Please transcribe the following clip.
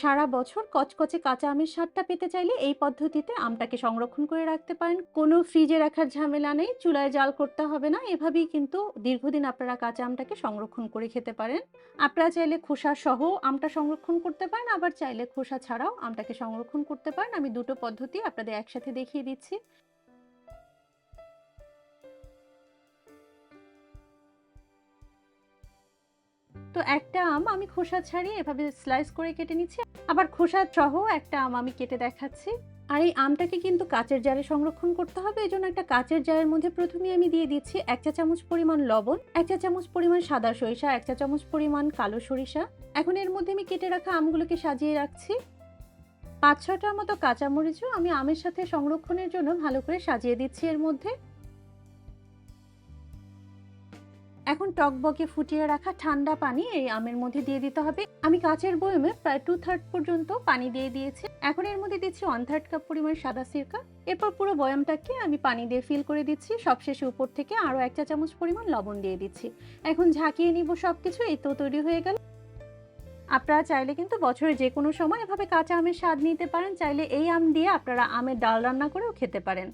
সারা বছর কচকচে কাঁচা আমের স্বাদটা পেতে চাইলে এই পদ্ধতিতে আমটাকে সংরক্ষণ করে রাখতে পারেন। কোনো ফ্রিজে রাখার ঝামেলা নেই, চুলায় জাল করতে হবে না। এভাবেই কিন্তু দীর্ঘদিন আপনারা কাঁচা আমটাকে সংরক্ষণ করে খেতে পারেন। আপনারা চাইলে খোসা সহ আমটা সংরক্ষণ করতে পারেন, আবার চাইলে খোসা ছাড়াও আমটাকে সংরক্ষণ করতে পারেন। আমি দুটো পদ্ধতি আপনাদের একসাথে দেখিয়ে দিচ্ছি। তো একটা আম আমি খোসা ছাড়িয়ে এভাবে স্লাইস করে কেটে নিচ্ছি। আবার খোসা সহ একটা আম আমি কেটে দেখাচ্ছি। আর এই আমটাকে কিন্তু কাঁচের জারে সংরক্ষণ করতে হবে। এই জন্য একটা কাঁচের জারের মধ্যে প্রথমে আমি দিয়ে দিচ্ছি এক চা চামচ পরিমাণ লবণ, এক চা চামচ পরিমাণ সাদা সরিষা, এক চা চামচ পরিমাণ কালো সরিষা। এখন এর মধ্যে আমি কেটে রাখা আমগুলোকে সাজিয়ে রাখছি। পাঁচ ছটার মতো কাঁচামরিচও আমি আমের সাথে সংরক্ষণের জন্য ভালো করে সাজিয়ে দিচ্ছি এর মধ্যে। এখন টকবকে ফুটিয়ে রাখা ঠান্ডা পানি এই আমের মধ্যে দিয়ে দিতে হবে। আমি কাচের বয়মে প্রায় টু থার্ড পর্যন্ত পানি দিয়ে দিয়েছি। এখন এর মধ্যে দিচ্ছি ওয়ান থার্ড কাপ পরিমাণ সাদা সিরকা। এরপর পুরো বয়ামটাকে আমি পানি দিয়ে ফিল করে দিচ্ছি। সবশেষে উপর থেকে আরও এক চা চামচ পরিমাণ লবণ দিয়ে দিচ্ছি। এখন ঝাঁকিয়ে নিব সব কিছু এই তো তৈরি হয়ে গেল। আপনারা চাইলে কিন্তু বছরে যে কোনো সময় এভাবে কাঁচা আমের স্বাদ নিতে পারেন। চাইলে এই আম দিয়ে আপনারা আমের ডাল রান্না করেও খেতে পারেন।